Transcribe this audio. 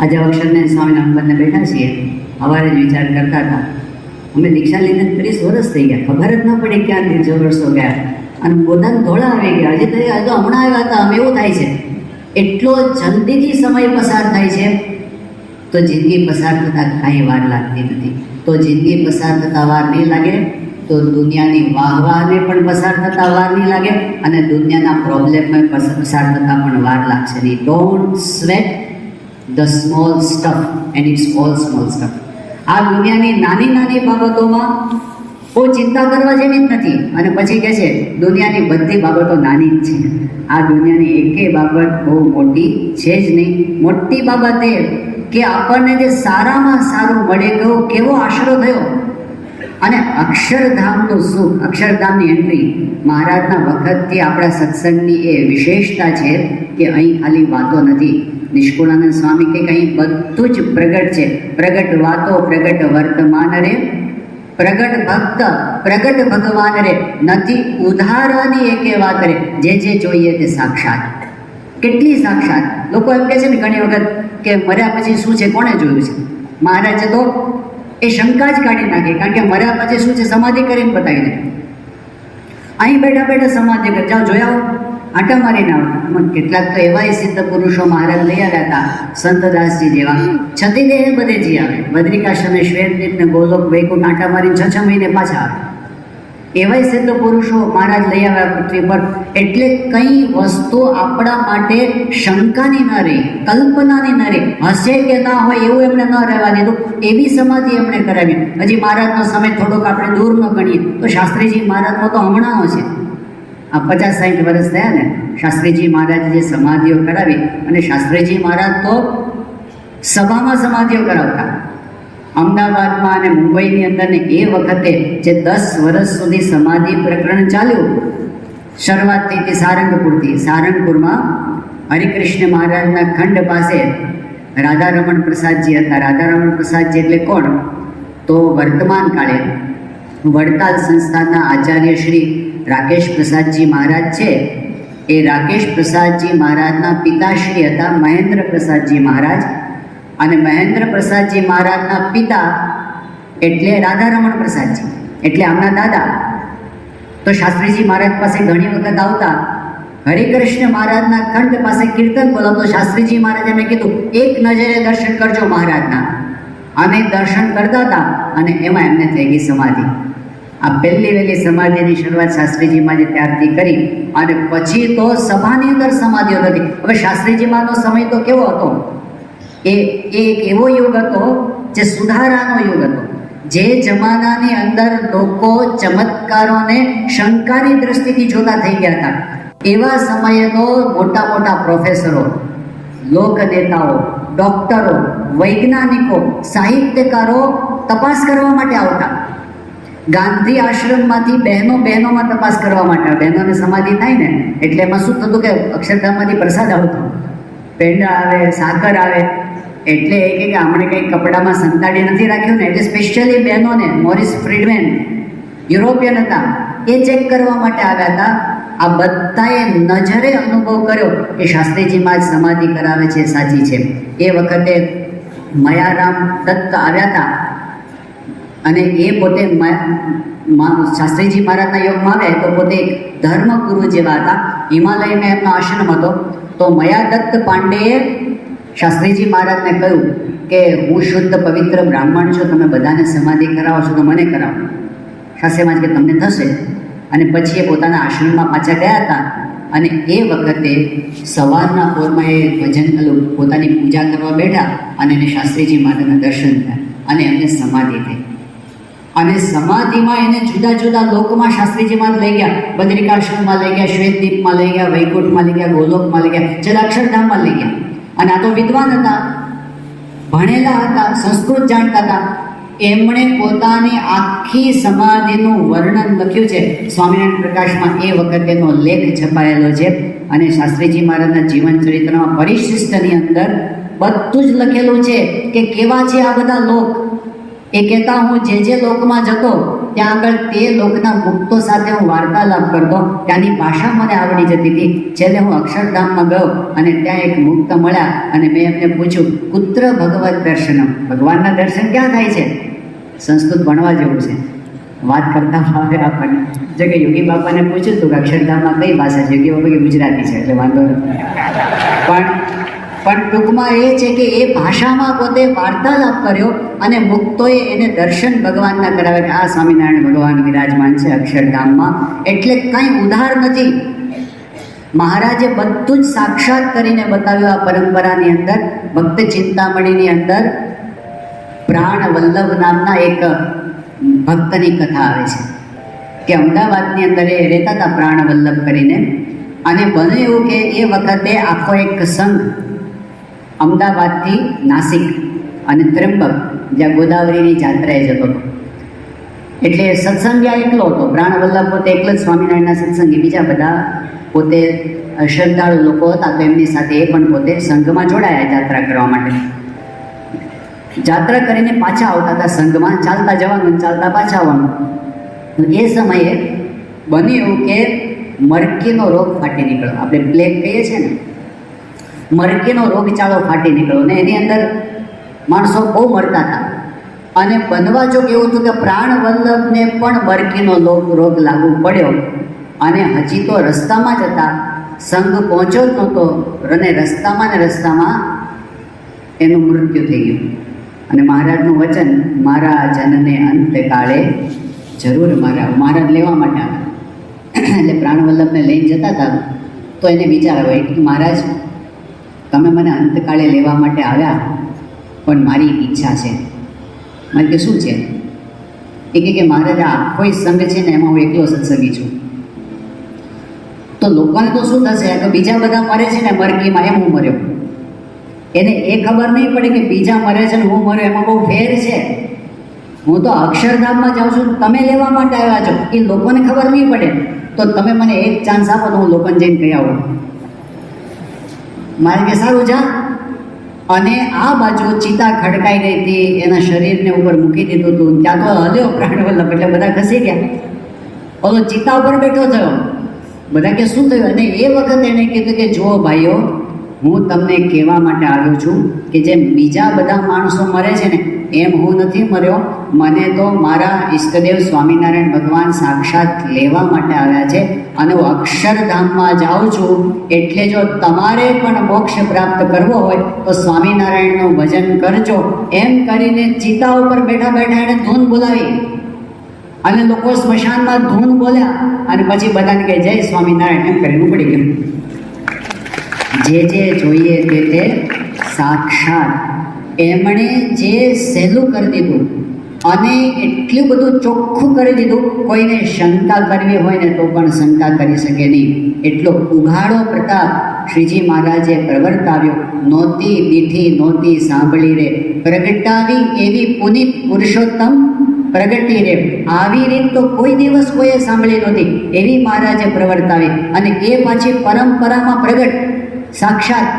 આજે અક્ષરને સ્વામિનારાયણ બેઠા છીએ. સવારે જ વિચાર કરતા હતા. અમે દીક્ષા લઈને ત્રીસ વર્ષ થઈ ગયા. ખબર જ ન પડે ક્યાં ત્રીસો વર્ષો ગયા. અને પોતાને ધોળા આવી ગયા. હજી તો હજુ હમણાં આવ્યા હતા. અમે એવું થાય છે. એટલો જલ્દીથી સમય પસાર થાય છે. તો જિંદગી પસાર થતાં કાંઈ વાર લાગતી નથી. તો જિંદગી પસાર થતાં વાર નહીં લાગે. તો દુનિયાની વાહવાહને પણ પસાર થતાં વાર નહીં લાગે. અને દુનિયાના પ્રોબ્લેમમાં પસાર થતાં પણ વાર લાગશે નહીં. Don't sweat the small stuff and it's all small stuff આ દુનિયાની નાની નાની બાબતોમાં બહુ ચિંતા કરવા જેવી જ નથી. અને પછી કહે છે, દુનિયાની બધી બાબતો નાની જ છે. આ દુનિયાની એકેય બાબત બહુ મોટી છે જ નહીં. મોટી બાબત એ કે આપણને જે સારામાં સારું મળે ગયો કેવો આશરો થયો? અને અક્ષરધામનું સુખ, અક્ષરધામની એન્ટ્રી મહારાજના વખતથી આપણા સત્સંગની એ વિશેષતા છે કે અહીં ખાલી વાતો નથી. નિષ્કુળાનંદ સ્વામી કે અહીં બધું જ પ્રગટ છે. પ્રગટ વાતો, પ્રગટ વર્તમાન રે, પ્રગટ ભક્ત, પ્રગટ ભગવાન રે. નથી, ઉધારાની એકે વાત રે. જે જે જોઈએ તે સાક્ષાત. કેટલી સાક્ષાત? લોકો એમ કહે છે ને ઘણી વખત કે મર્યા પછી શું છે? કોણે જોયું છે? મહારાજે તો એ શંકા જ કાઢી નાખે, કારણ કે મર્યા પછી શું છે, સમાધિ કરીને બતાવી દે. અહીં બેઠા બેઠા સમાધિ કરી. જાઓ જોયા આટા મારીને આવો કેટલાક તો એવા સિદ્ધ પુરુષો મહારાજ લઈ આવ્યા હતા સંતદાસજી જેવા. છતી દેહ બધે જી આવે. બદ્રિકાશ્રમે શ્વેતદીપ ને ગોલોક વૈકુંઠ આટા મારીને છ છ મહિને પાછા આવે. એવાય સિદ્ધ પુરુષો મહારાજ લઈ આવ્યા પૃથ્વી પર. એટલે કઈ વસ્તુ આપણા માટે શંકાની ન રહી, કલ્પનાની ન રહી, હશે કે ના હોય એવું એમણે ન રહેવા દીધું એવી સમાધિ એમણે કરાવી. હજી મહારાજનો સમય થોડોક આપણે દૂરનો ગણીએ. તો શાસ્ત્રીજી મહારાજનો તો હમણાંનો છે આ પચાસ સાઠ વર્ષ થયા ને, શાસ્ત્રીજી મહારાજે જે સમાધિઓ કરાવી અને શાસ્ત્રીજી મહારાજ તો સભામાં સમાધિઓ કરાવતા. અમદાવાદમાં અને મુંબઈની અંદર ને એ વખતે જે દસ વર્ષ સુધી સમાધિ પ્રકરણ ચાલ્યું શરૂઆતથી સારંગપુરથી. સારંગપુરમાં હરિકૃષ્ણ મહારાજના ખંડ પાસે રાધારમણ પ્રસાદજી હતા. રાધારમણ પ્રસાદજી એટલે કોણ? તો વર્તમાન કાળે વડતાલ સંસ્થાના આચાર્ય શ્રી રાકેશ પ્રસાદજી મહારાજ છે. એ રાકેશ પ્રસાદજી મહારાજના પિતાશ્રી હતા મહેન્દ્ર પ્રસાદજી મહારાજ. અને મહેન્દ્ર પ્રસાદજી મહારાજના પિતા એટલે રાધારમણ પ્રસાદજી. એટલે આમના દાદા. તો શાસ્ત્રીજી મહારાજ પાસે ઘણી વખત આવતા, હરિકૃષ્ણ મહારાજના ખંડ પાસે કીર્તન બોલાવતો શાસ્ત્રીજી મહારાજ મેં કીધું, એક નજરે દર્શન કરજો મહારાજના. અને દર્શન કરતા હતા અને એમાં એમને થઈ ગઈ સમાધિ. આ પહેલી વહેલી સમાધિની શરૂઆત શાસ્ત્રીજીમાં જે ત્યારથી કરી અને પછી તો સભાની અંદર સમાધિઓ થતી. હવે શાસ્ત્રીજીમાંનો સમય તો કેવો હતો? એ એ એક એવો યુગ હતો જે સુધારાનો યુગ હતો. જે જમાનાની અંદર લોકો ચમત્કારોને શંકાની દ્રષ્ટિથી જોતા થઈ ગયા હતા. એવા સમયે તો મોટા મોટા પ્રોફેસરો, લોક નેતાઓ, ડોક્ટરો, વૈજ્ઞાનિકો, સાહિત્યકારો તપાસ કરવા માટે આવતા. ગાંધી આશ્રમમાંથી બહેનો બહેનોમાં તપાસ કરવા માટે બહેનોને સમાધિ થાય ને, એટલે એમાં શું થતું કે અક્ષરધામમાંથી પ્રસાદ આવતો. પેંડા આવે, સાકર આવે એટલે એ કે આપણે કંઈ કપડામાં સંતાડી નથી રાખ્યું ને, એટલે સ્પેશિયલી બહેનોને મોરિસ ફ્રીડમેન યુરોપિયન હતા, એ ચેક કરવા માટે આવ્યા હતા. આ બધાએ નજરે અનુભવ કર્યો કે શાસ્ત્રીજીમાં જ સમાધિ કરાવે છે, સાચી છે. એ વખતે મયારામ દત્ત આવ્યા હતા. અને એ પોતે શાસ્ત્રીજી મહારાજના યોગમાં આવે, તો પોતે ધર્મગુરુ જેવા હતા. હિમાલયમાં એમનો આશ્રમ હતો. તો મયાદત્ત પાંડેએ શાસ્ત્રીજી મહારાજને કહ્યું કે હું શુદ્ધ પવિત્ર બ્રાહ્મણ છું, તમે બધાને સમાધિ કરાવો છો તો મને કરાવો. શાસ્ત્રી મહારાજ કે તમને થશે. અને પછી એ પોતાના આશ્રમમાં પાછા ગયા હતા અને એ વખતે સવારના પોરમાં એ ભજન પેલું પોતાની પૂજા કરવા બેઠા અને એને શાસ્ત્રીજી માતાના દર્શન થયા અને એમને સમાધિ થઈ. અને સમાધિમાં એને જુદા જુદા લોકમાં શાસ્ત્રીજીમાં લઈ ગયા. બદ્રિકાશ્રમમાં લઈ ગયા, શ્વેતદીપમાં લઈ ગયા, વૈકુંઠમાં લઈ ગયા, ગોલોકમાં લઈ ગયા, જલાક્ષરધામમાં લઈ ગયા. અને આ તો વિદ્વાન હતા, ભણેલા હતા, સંસ્કૃત જાણતા હતા. એમણે પોતાની આખી સમાધિનું વર્ણન લખ્યું છે. સ્વામિનારાયણ પ્રકાશમાં એ વખતેનો લેખ છપાયેલો છે અને શાસ્ત્રીજી મહારાજના જીવન ચરિત્રમાં પરિશિષ્ટની અંદર બધું જ લખેલું છે કે કેવા છે આ બધા લોક? એ કહેતા હું જે જે લોકમાં જતો ત્યાં આગળ તે લોકના મુક્તો સાથે હું વાર્તાલાપ કરતો, ત્યાંની ભાષા મને આવડી જતી હતી. છેલ્લે હું અક્ષરધામમાં ગયો અને ત્યાં એક મુક્ત મળ્યા અને મેં એમને પૂછ્યું, પુત્ર ભગવત દર્શનમ, ભગવાનના દર્શન ક્યાં થાય છે? સંસ્કૃત ભણવા જેવું છે. વાત કરતા ફાવે આપણને, જો કે યોગી બાપાને પૂછ્યું હતું કે અક્ષરધામમાં કઈ ભાષા છે? યોગી બાપા કે ગુજરાતી છે? એટલે વાંધો નથી. પણ પણ ટૂંકમાં એ છે કે એ ભાષામાં પોતે વાર્તાલાપ કર્યો અને મુક્તોએ એને દર્શન ભગવાનના કરાવે આ સ્વામિનારાયણ ભગવાન વિરાજમાન છે અક્ષરધામમાં. એટલે કંઈ ઉધાર નથી. મહારાજે બધું જ સાક્ષાત કરીને બતાવ્યું આ પરંપરાની અંદર, ભક્ત ચિંતામણીની અંદર. પ્રાણ વલ્લભ નામના એક ભક્તની કથા આવે છે કે અમદાવાદની અંદર એ રહેતા હતા પ્રાણ વલ્લભ કરીને. અને બને એવું કે એ વખતે આખો એક સંઘ અમદાવાદથી નાસિક અને ત્રંબક જ્યાં ગોદાવરીની જાત્રાએ જતો હતો. એટલે સત્સંગ સત્સંગિયા એકલો હતો. પ્રાણવલ્લભ પોતે એકલો જ સ્વામિનારાયણના સત્સંગી. બીજા બધા પોતે શ્રદ્ધાળુ લોકો હતા, તો એમની સાથે એ પણ પોતે સંઘમાં જોડાયા જાત્રા કરવા માટે. જાત્રા કરીને પાછા આવતા હતા સંઘમાં. ચાલતા જવાનું ચાલતા પાછા આવવાનું. એ સમયે બન્યું કે મરકીનો રોગ ફાટી નીકળ્યો. આપણે પ્લેગ કહીએ છીએ ને મરકીનો રોગચાળો ફાટી નીકળ્યો ને એની અંદર માણસો બહુ મરતા હતા. અને બનવા જો એવું હતું કે પ્રાણવલ્લભને પણ મરકીનો રોગ લાગુ પડ્યો. અને હજી તો રસ્તામાં જ હતા. સંઘ પહોંચ્યો જ નહોતો અને રસ્તામાં ને રસ્તામાં એનું મૃત્યુ થઈ ગયું. અને મહારાજનું વચન, મારા જનને અંતકાળે જરૂર મારા મહારાજ લેવા માટે આવ્યા. એટલે પ્રાણવલ્લભને લઈને જતા હતા. તો એને વિચાર હોય કે મહારાજ તમે મને અંતકાળે લેવા માટે આવ્યા, પણ મારી ઈચ્છા છે. મારે કે શું છે? એ કે મારે આ કોઈ સંઘ છે ને એમાં હું એકલો સત્સંગી છું. તો લોકોને તો શું થશે? તો બીજા બધા મરે છે ને મરકીમાં એમ હું મર્યો. એને એ ખબર નહીં પડે કે બીજા મરે છે ને હું મર્યો, એમાં બહુ ફેર છે. હું તો અક્ષરધામમાં જાઉં છું, તમે લેવા માટે આવ્યા છો. એ લોકોને ખબર નહીં પડે. તો તમે મને એક ચાન્સ આપો તો હું લોકોને જઈને કહી આવું. મારે કે સારું જા. અને આ બાજુ ચિતા ખડકાઈ ગઈ હતી, એના શરીરને ઉપર મૂકી દીધું હતું. ત્યાં તો હલ્યો પ્રાણવલ્લભ એટલે બધા ખસી ગયા. ઓલો ચિતા ઉપર બેઠો થયો. બધા કે શું થયું? અને એ વખતે એણે કીધું કે જુઓ ભાઈઓ હું તમને કહેવા માટે આવ્યો છું કે જેમ બીજા બધા માણસો મરે છે ને, એમ હું નથી મર્યો. મને તો મારા ઈષ્ટદેવ સ્વામિનારાયણ ભગવાન સાક્ષાત લેવા માટે આવ્યા છે અને હું અક્ષરધામમાં જાઉં છું. એટલે જો તમારે પણ મોક્ષ પ્રાપ્ત કરવો હોય, તો સ્વામિનારાયણનું ભજન કરજો. એમ કરીને ચિતા ઉપર બેઠા બેઠા એણે ધૂન બોલાવી. અને લોકો સ્મશાનમાં ધૂન બોલ્યા અને પછી બધાને કહે, જય સ્વામિનારાયણ. એમ કરીને ઉપડી ગયું. જે જે જોઈએ તે તે સાક્ષાત. એમણે જે સહેલું કરી દીધું અને એટલું બધું ચોખ્ખું કરી દીધું, કોઈને શંકા કરવી હોય ને તો પણ શંકા કરી શકે નહીં. એટલો ઉઘાડો પ્રતાપ શ્રીજી મહારાજે પ્રવર્તાવ્યો. નહોતી દીઠી નહોતી સાંભળી રે. પ્રગટાવી એવી પુનિત પુરુષોત્તમ પ્રગટી રે. આવી રીત તો કોઈ દિવસ કોઈએ સાંભળી નહોતી. એવી મહારાજે પ્રવર્તાવી અને એ પાછી પરંપરામાં પ્રગટ સાક્ષાત